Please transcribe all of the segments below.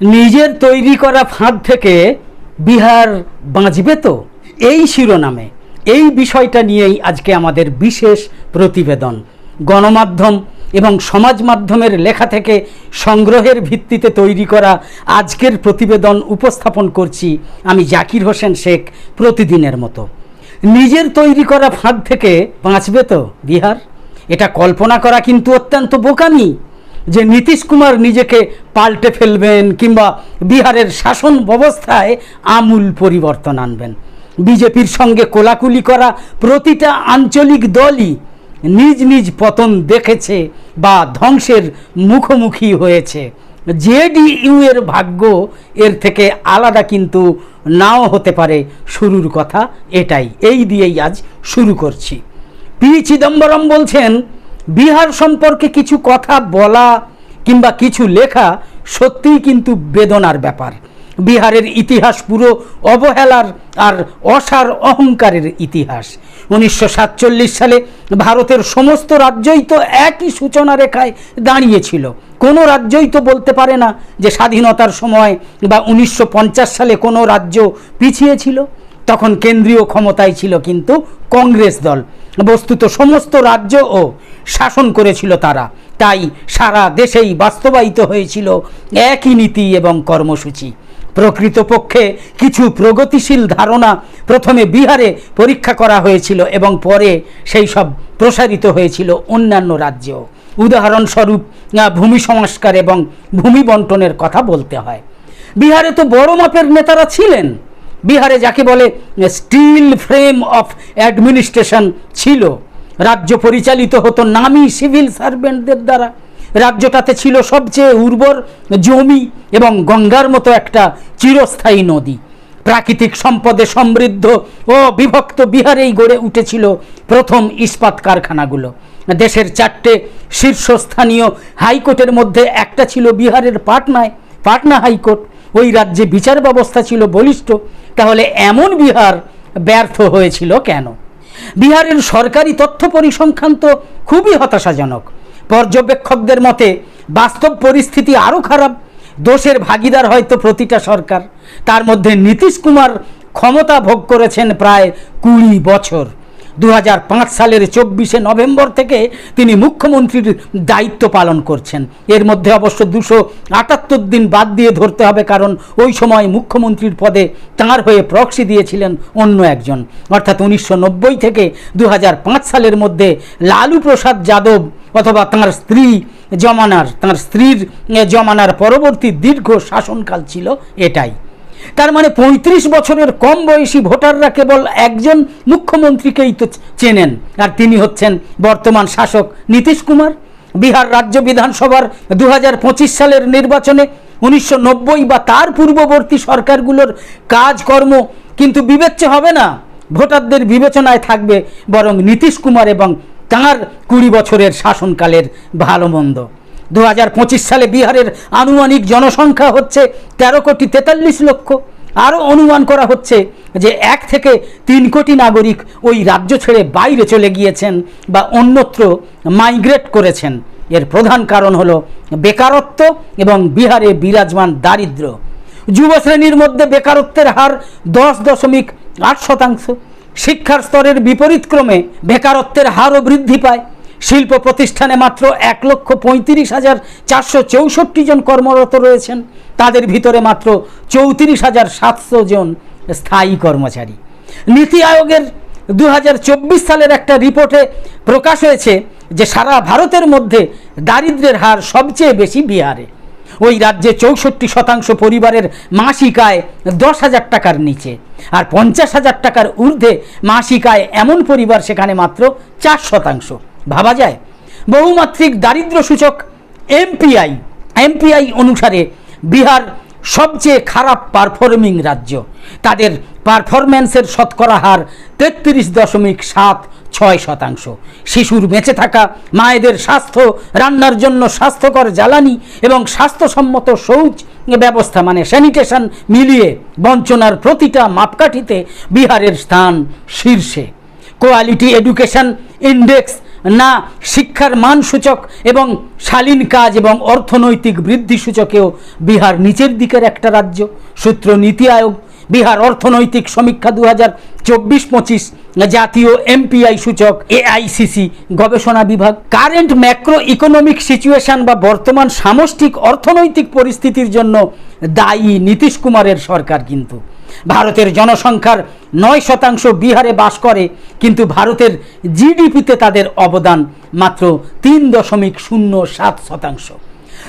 নিজের তৈরি করা ফাঁদ থেকে বিহার বাঁচবে তো? এই শিরোনামে, এই বিষয়টা নিয়েই আজকে আমাদের বিশেষ প্রতিবেদন। গণমাধ্যম এবং সমাজ মাধ্যমের লেখা থেকে সংগ্রহের ভিত্তিতে তৈরি করা আজকের প্রতিবেদন উপস্থাপন করছি আমি জাকির হোসেন শেখ প্রতিদিনের মতো। নিজের তৈরি করা ফাঁদ থেকে বাঁচবে তো বিহার? এটা কল্পনা করা কিন্তু অত্যন্ত বোকামি। যে নীতিশ কুমার নিজেকে পাল্টে ফেলবেন কিংবা বিহারের শাসন ব্যবস্থায় আমূল পরিবর্তন আনবেন। বিজেপির সঙ্গে কোলাকুলি করা প্রতিটা আঞ্চলিক দলই নিজ নিজ পতন দেখেছে বা ধ্বংসের মুখোমুখি হয়েছে। জেডিইউ এর ভাগ্য এর থেকে আলাদা কিন্তু নাও হতে পারে শুরুর কথা এটাই। এই দিয়েই আজ শুরু করছি। পি চিদম্বরম বলছেন বিহার সম্পর্কে কিছু কথা বলা কিংবা কিছু লেখা সত্যিই কিন্তু বেদনার ব্যাপার। বিহারের ইতিহাস পুরো অবহেলার আর অসার অহংকারের ইতিহাস। উনিশশো সাতচল্লিশ সালে ভারতের সমস্ত রাজ্যই তো একই সূচনা রেখায় দাঁড়িয়েছিল। কোনো রাজ্যই তো বলতে পারে না যে স্বাধীনতার সময় বা উনিশশো পঞ্চাশ সালে কোনো রাজ্য পিছিয়ে ছিল। তখন কেন্দ্রীয় ক্ষমতায় ছিল কিন্তু কংগ্রেস দল। বস্তুত সমস্ত রাজ্য ও শাসন করেছিল তারা। তাই সারা দেশেই বাস্তবায়িত হয়েছিল একই নীতি এবং কর্মসূচি। প্রকৃতপক্ষে কিছু প্রগতিশীল ধারণা প্রথমে বিহারে পরীক্ষা করা হয়েছিল এবং পরে সেই সব প্রসারিত হয়েছিল অন্যান্য রাজ্যেও উদাহরণস্বরূপ ভূমি সংস্কার এবং ভূমি বন্টনের কথা বলতে হয়। বিহারে তো বড় মাপের নেতারা ছিলেন। বিহারে যাকে বলে স্টিল ফ্রেম অফ অ্যাডমিনিস্ট্রেশন ছিল। রাজ্য পরিচালিত হতো নামি সিভিল সার্ভেন্টদের দ্বারা। রাজ্যটাতে ছিল সবচেয়ে উর্বর জমি এবং গঙ্গার মতো একটা চিরস্থায়ী নদী। প্রাকৃতিক সম্পদে সমৃদ্ধ ও বিভক্ত বিহারেই গড়ে উঠেছিল প্রথম ইস্পাত কারখানাগুলো। দেশের চারটে শীর্ষস্থানীয় হাইকোর্টের মধ্যে একটা ছিল বিহারের পাটনায়, পাটনা হাইকোর্ট। ওই রাজ্যে বিচার ব্যবস্থা ছিল বলিষ্ঠ, তাহলে এমন বিহার ব্যর্থ হয়েছিল কেন? বিহারের সরকারি তথ্য পরিসংখ্যান তো খুবই হতাশাজনক। পর্যবেক্ষকদের মতে, বাস্তব পরিস্থিতি আরও খারাপ, দোষের ভাগিদার হয়তো প্রতিটা সরকার। তার মধ্যে নীতিশ কুমার ক্ষমতা ভোগ করেছেন প্রায় কুড়ি বছর। দু হাজার পাঁচ সালের চব্বিশে নভেম্বর থেকে তিনি মুখ্যমন্ত্রীর দায়িত্ব পালন করছেন। এর মধ্যে অবশ্য দুশো আটাত্তর দিন বাদ দিয়ে ধরতে হবে, কারণ ওই সময় মুখ্যমন্ত্রীর পদে তাঁর হয়ে প্রক্সি দিয়েছিলেন অন্য একজন। অর্থাৎ উনিশশো নব্বই থেকে দু হাজার পাঁচ সালের মধ্যে লালু প্রসাদ যাদব অথবা তাঁর স্ত্রী জমানার, তাঁর স্ত্রীর জমানার পরবর্তী দীর্ঘ শাসনকাল ছিল এটাই। তার মানে পঁয়ত্রিশ বছরের কম বয়সী ভোটাররা কেবল একজন মুখ্যমন্ত্রীকেই তো চেনেন। আর তিনি হচ্ছেন বর্তমান শাসক নীতিশ কুমার। বিহার রাজ্য বিধানসভার দু হাজার পঁচিশ সালের নির্বাচনে উনিশশো নব্বই বা তার পূর্ববর্তী সরকারগুলোর কাজকর্ম কিন্তু বিবেচ্য হবে না। ভোটারদের বিবেচনায় থাকবে বরং নীতিশ কুমার এবং তাঁর কুড়ি বছরের শাসনকালের ভালো মন্দ। দু হাজার পঁচিশ সালে বিহারের আনুমানিক জনসংখ্যা হচ্ছে তেরো কোটি তেতাল্লিশ লক্ষ। আরও অনুমান করা হচ্ছে যে এক থেকে তিন কোটি নাগরিক ওই রাজ্য ছেড়ে বাইরে চলে গিয়েছেন বা অন্যত্র মাইগ্রেট করেছেন। এর প্রধান কারণ হলো বেকারত্ব এবং বিহারে বিরাজমান দারিদ্র্য যুব শ্রেণির মধ্যে বেকারত্বের হার দশ দশমিক আট শতাংশ। শিক্ষার স্তরের বিপরীতক্রমে বেকারত্বের হারও বৃদ্ধি পায়। শিল্প প্রতিষ্ঠানে মাত্র এক লক্ষ পঁয়ত্রিশ হাজার চারশো চৌষট্টি জন কর্মরত রয়েছেন। তাদের ভিতরে মাত্র চৌত্রিশ হাজার সাতশো জন স্থায়ী কর্মচারী। নীতি আয়োগের দু হাজার চব্বিশ সালের একটা রিপোর্টে প্রকাশ হয়েছে যে সারা ভারতের মধ্যে দারিদ্র্যের হার সবচেয়ে বেশি বিহারে। ওই রাজ্যে চৌষট্টি শতাংশ পরিবারের মাসিক আয় দশ হাজার টাকার নিচে আর পঞ্চাশ হাজার টাকার ঊর্ধ্বে মাসিক আয় এমন পরিবার সেখানে মাত্র চার শতাংশ। ভাবা যায়। বহুমাত্রিক দারিদ্র্য সূচক এমপিআই। এমপিআই অনুসারে বিহার সবচেয়ে খারাপ পারফর্মিং রাজ্য। তাদের পারফরম্যান্সের শতকরা হার তেত্রিশ দশমিক সাত ছয় শতাংশ। শিশুর বেঁচে থাকা, মায়েদের স্বাস্থ্য, রান্নার জন্য স্বাস্থ্যকর জ্বালানি এবং স্বাস্থ্যসম্মত শৌচ ব্যবস্থা মানে স্যানিটেশন মিলিয়ে বঞ্চনার প্রতিটা মাপকাঠিতে বিহারের স্থান শীর্ষে। কোয়ালিটি এডুকেশন ইন্ডেক্স না শিক্ষার মান সূচক এবং শালীন কাজ এবং অর্থনৈতিক বৃদ্ধি সূচকেও বিহার নিচের দিকের একটা রাজ্য। সূত্র নীতি আয়োগ, বিহার অর্থনৈতিক সমীক্ষা দু হাজার চব্বিশ পঁচিশ, জাতীয় এমপিআই সূচক এআইসিসি গবেষণা বিভাগ। কারেন্ট ম্যাক্রো ইকোনমিক সিচুয়েশন বা বর্তমান সামষ্টিক অর্থনৈতিক পরিস্থিতির জন্য দায়ী নীতিশ কুমারের সরকার কিন্তু। ভারতের জনসংখ্যার নয় শতাংশ বিহারে বাস করে, কিন্তু ভারতের জিডিপিতে তাদের অবদান মাত্র তিন দশমিক শূন্য সাত শতাংশ।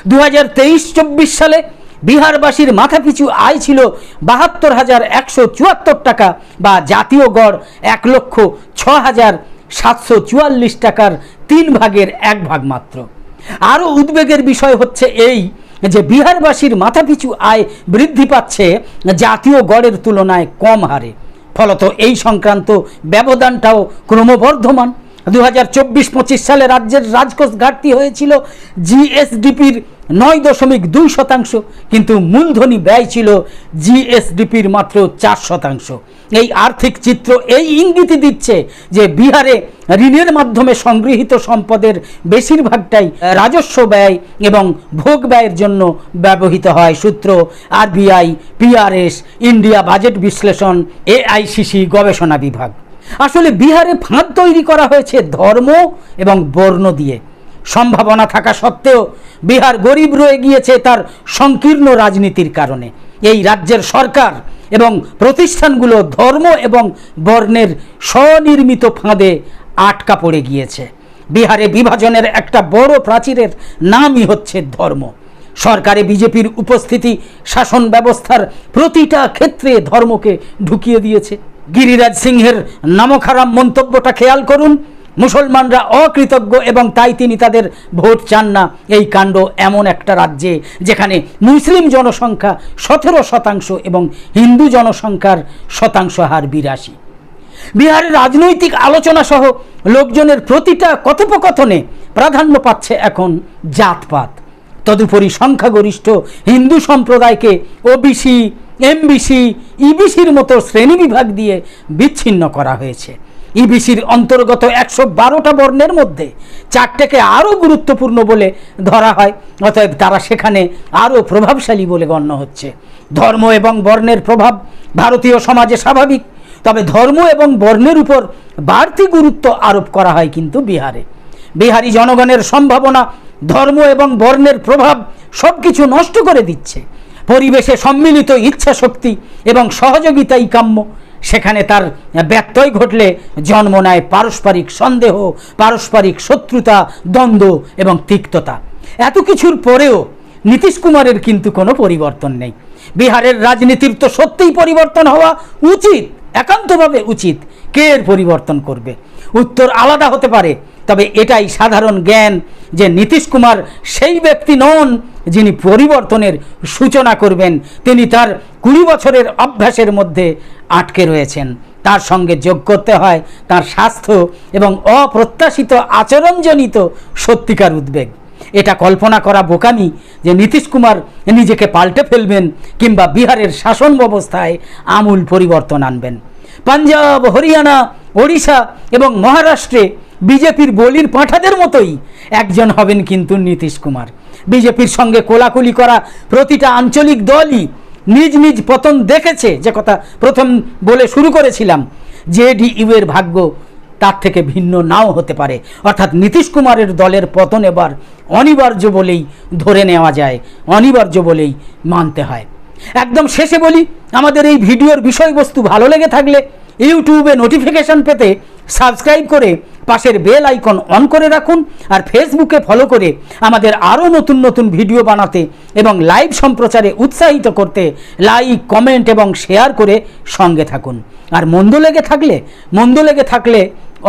দু হাজার তেইশ চব্বিশ সালে বিহারবাসীর মাথাপিছু আয় ছিল বাহাত্তর হাজার একশো চুয়াত্তর টাকা বা জাতীয় গড় এক লক্ষ ছ হাজার সাতশো চুয়াল্লিশ টাকার তিন ভাগের এক ভাগ মাত্র। আরও উদ্বেগের বিষয় হচ্ছে এই যে বিহারবাসীর মাথাপিছু আয় বৃদ্ধি পাচ্ছে, জাতীয় গড়ের তুলনায় কম হারে। ফলত এই সংক্রান্ত ব্যবধানটাও ক্রমবর্ধমান। দু হাজার চব্বিশ পঁচিশ সালে রাজ্যের রাজকোষ ঘাটতি হয়েছিল জিএসডিপির নয় দশমিক দুই শতাংশ কিন্তু মূলধনী ব্যয় ছিল জিএসডিপির মাত্র চার শতাংশ। এই আর্থিক চিত্র এই ইঙ্গিতই দিচ্ছে যে বিহারে ঋণের মাধ্যমে সংগৃহীত সম্পদের বেশিরভাগটাই রাজস্ব ব্যয় এবং ভোগ ব্যয়ের জন্য ব্যবহৃত হয়। সূত্র আরবিআই পিআরএস ইন্ডিয়া বাজেট বিশ্লেষণ এআইসিসি গবেষণা বিভাগ। আসলে বিহারে ফাঁদ তৈরি করা হয়েছে ধর্ম এবং বর্ণ দিয়ে। সম্ভাবনা থাকা সত্ত্বেও বিহার গরিব রয়ে গিয়েছে তার সংকীর্ণ রাজনীতির কারণে। এই রাজ্যের সরকার এবং প্রতিষ্ঠানগুলো ধর্ম এবং বর্ণের স্বনির্মিত ফাঁদে আটকা পড়ে গিয়েছে। বিহারে বিভাজনের একটা বড় প্রাচীরের নামই হচ্ছে ধর্ম। সরকারে বিজেপির উপস্থিতি শাসন ব্যবস্থার প্রতিটা ক্ষেত্রে ধর্মকে ঢুকিয়ে দিয়েছে। গিরিরাজ সিংহের নামখারাম মন্তব্যটা খেয়াল করুন। মুসলমানরা অকৃতজ্ঞ এবং তাই তিনি তাদের ভোট চান না। এই কাণ্ড এমন একটা রাজ্যে যেখানে মুসলিম জনসংখ্যা সতেরো শতাংশ এবং হিন্দু জনসংখ্যার শতাংশ হার বিরাশি। বিহারের রাজনৈতিক আলোচনা সহ লোকজনের প্রতিটা কথোপকথনে প্রাধান্য পাচ্ছে এখন জাতপাত। তদুপরি সংখ্যাগরিষ্ঠ হিন্দু সম্প্রদায়কে ওবিসি এমবিসি, ইবিসির মতো শ্রেণীবিভাগ দিয়ে বিচ্ছিন্ন করা হয়েছে। ইবিসির অন্তর্গত একশো বারোটা বর্ণের মধ্যে চারটেকে আরও গুরুত্বপূর্ণ বলে ধরা হয়, অতএব তারা সেখানে আরও প্রভাবশালী বলে গণ্য হচ্ছে। ধর্ম এবং বর্ণের প্রভাব ভারতীয় সমাজে স্বাভাবিক, তবে ধর্ম এবং বর্ণের উপর বাড়তি গুরুত্ব আরোপ করা হয় কিন্তু বিহারে। বিহারি জনগণের সম্ভাবনা ধর্ম এবং বর্ণের প্রভাব সব কিছু নষ্ট করে দিচ্ছে। পরিবেশে সম্মিলিত ইচ্ছা শক্তি এবং সহযোগিতাই কাম্য। সেখানে তার ব্যত্যয় ঘটলে জন্ম নেয় পারস্পরিক সন্দেহ, পারস্পরিক শত্রুতা, দ্বন্দ্ব এবং তিক্ততা। এত কিছুর পরেও নীতিশ কুমারের কিন্তু কোনো পরিবর্তন নেই। বিহারের রাজনীতির তো সত্যিই পরিবর্তন হওয়া উচিত, একান্তভাবে উচিত। কে এর পরিবর্তন করবে? উত্তর আলাদা হতে পারে। তবে এটাই সাধারণ জ্ঞান যে নীতিশ কুমার সেই ব্যক্তি নন যিনি পরিবর্তনের সূচনা করবেন। তিনি তার কুড়ি বছরের অভ্যাসের মধ্যে আটকে রয়েছেন। তার সঙ্গে যোগ করতে হয় তার স্বাস্থ্য এবং অপ্রত্যাশিত আচরণজনিত সত্যিকার উদ্বেগ। এটা কল্পনা করা বোকামি যে নীতিশ কুমার নিজেকে পাল্টে ফেলবেন কিংবা বিহারের শাসন ব্যবস্থায় আমূল পরিবর্তন আনবেন। পাঞ্জাব, হরিয়ানা, ওড়িশা এবং মহারাষ্ট্রে বিজেপির বলির পাঁঠাদের মতোই একজন হবেন কিন্তু নীতিশ কুমার। বিজেপির সঙ্গে কোলাকুলি করা প্রতিটা আঞ্চলিক দলই নিজ নিজ পতন দেখেছে, যে কথা প্রথম বলে শুরু করেছিলাম জেডিইউ এর ভাগ্য তার থেকে ভিন্ন নাও হতে পারে। অর্থাৎ নীতিশ কুমারের দলের পতন এবার অনিবার্য বলেই ধরে নেওয়া যায়, অনিবার্য বলেই মানতে হয়। একদম শেষে বলি, আমাদের এই ভিডিওর বিষয়বস্তু ভালো লেগে থাকলে ইউটিউবে নোটিফিকেশন পেতে সাবস্ক্রাইব করে পাশের বেল আইকন অন করে রাখুন আর ফেসবুকে ফলো করে আমাদের আরও নতুন নতুন ভিডিও বানাতে এবং লাইভ সম্প্রচারে উৎসাহিত করতে লাইক, কমেন্ট এবং শেয়ার করে সঙ্গে থাকুন। আর মন্দ লেগে থাকলে, মন্দ লেগে থাকলে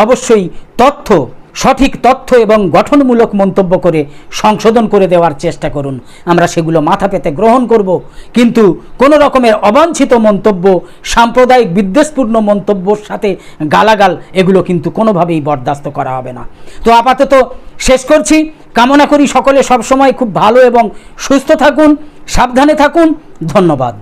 অবশ্যই তথ্য সঠিক তথ্য এবং গঠনমূলক মন্তব্য করে সংশোধন করে দেওয়ার চেষ্টা করুন। আমরা সেগুলো মাথা পেতে গ্রহণ করব। কিন্তু কোনো রকমের অবাঞ্ছিত মন্তব্য, সাম্প্রদায়িক বিদ্বেষপূর্ণ মন্তব্যর সাথে গালাগাল, এগুলো কিন্তু কোনোভাবেই বরদাস্ত করা হবে না। তো আপাতত শেষ করছি। কামনা করি সকলে সবসময় খুব ভালো এবং সুস্থ থাকুন, সাবধানে থাকুন। ধন্যবাদ।